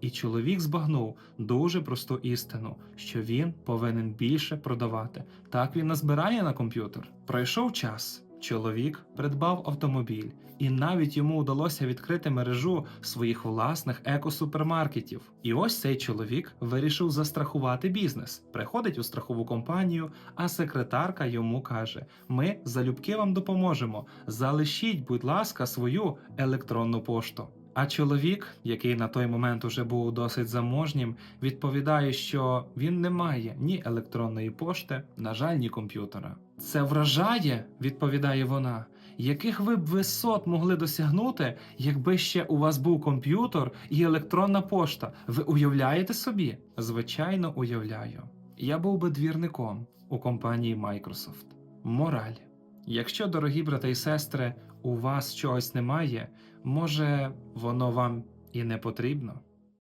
і чоловік збагнув дуже просту істину, що він повинен більше продавати. Так він назбирає на комп'ютер. Пройшов час. Чоловік придбав автомобіль, і навіть йому вдалося відкрити мережу своїх власних екосупермаркетів. І ось цей чоловік вирішив застрахувати бізнес. Приходить у страхову компанію, а секретарка йому каже: Ми залюбки вам допоможемо. Залишіть, будь ласка, свою електронну пошту. А чоловік, який на той момент уже був досить заможнім, відповідає, що він не має ні електронної пошти, на жаль, ні комп'ютера. Це вражає, відповідає вона. Яких ви б висот могли досягнути, якби ще у вас був комп'ютер і електронна пошта? Ви уявляєте собі? Звичайно, уявляю. Я був би двірником у компанії Microsoft. Мораль. Якщо, дорогі брати і сестри, у вас чогось немає, може воно вам і не потрібно.